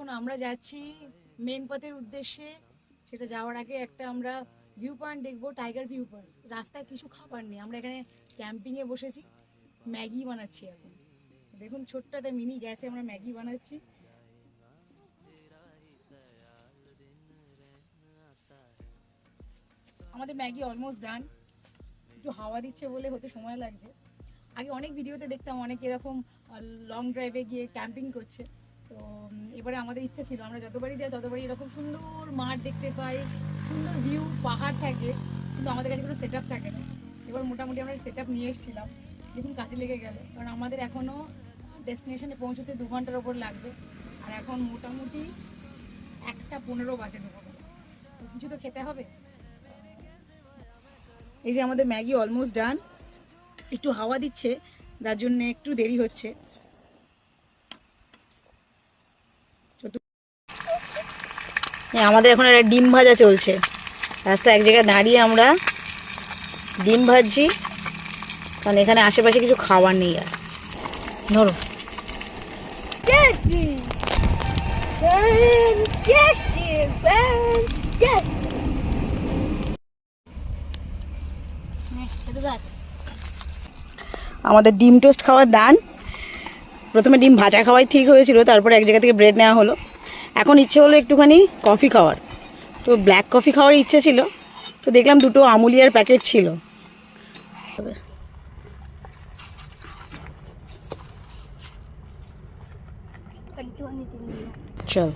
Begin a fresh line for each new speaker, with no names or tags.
এখন আমরা যাচ্ছি মেন পথের উদ্দেশ্যে। সেটা যাওয়ার আগে একটা আমরা ভিউ পয়েন্ট দেখব টাইগার ভিউ পয়েন্ট রাস্তায় কিছু খাবার নেই। আমরা এখানে ক্যাম্পিংয়ে বসেছি। ম্যাগি বানাচ্ছি এখন। দেখুন, ছোট্ট একটা মিনি গ্যাসে আমরা ম্যাগি বানাচ্ছি। আমাদের ম্যাগি অলমোস্ট ডান একটু হাওয়া দিচ্ছে বলে হতে সময় লাগছে। আগে অনেক ভিডিওতে দেখতাম অনেক এরকম লং ড্রাইভে গিয়ে ক্যাম্পিং করছে। তো এবারে আমাদের ইচ্ছা ছিল, আমরা যতবারই যাই ততবারই এরকম সুন্দর মাঠ দেখতে পাই, সুন্দর ভিউ পাহাড় থাকে, কিন্তু আমাদের কাছে কোনো সেট থাকে না। এবার মোটামুটি আমরা সেট নিয়ে এসেছিলাম, দেখুন কাজে লেগে গেল। কারণ আমাদের এখনও ডেস্টিনেশনে পৌঁছতে দু ঘণ্টার ওপর লাগবে, আর এখন মোটামুটি একটা পনেরো বাজে দুপুরবেলা তো কিছু তো খেতে হবে? এই যে আমাদের ম্যাগি অলমোস্ট ডান একটু হাওয়া দিচ্ছে যার জন্যে একটু দেরি হচ্ছে।
আমাদের এখন একটা ডিম ভাজা চলছে। রাস্তা এক জায়গায় দাঁড়িয়ে আমরা ডিম ভাজছি। কারণ এখানে আশেপাশে কিছু খাবার নেই আর। ধরো। আমাদের ডিম টোস্ট খাওয়ার দান। প্রথমে ডিম ভাজা খাওয়াই ঠিক হয়েছিল তারপরে এক জায়গা থেকে ব্রেড নেওয়া হলো। এখন ইচ্ছে হলো একটুখানি কফি খাওয়ার। তো ব্ল্যাক কফি খাওয়ার ইচ্ছে ছিল। তো দেখলাম দুটো আমুলিয়ার প্যাকেট ছিল। চল।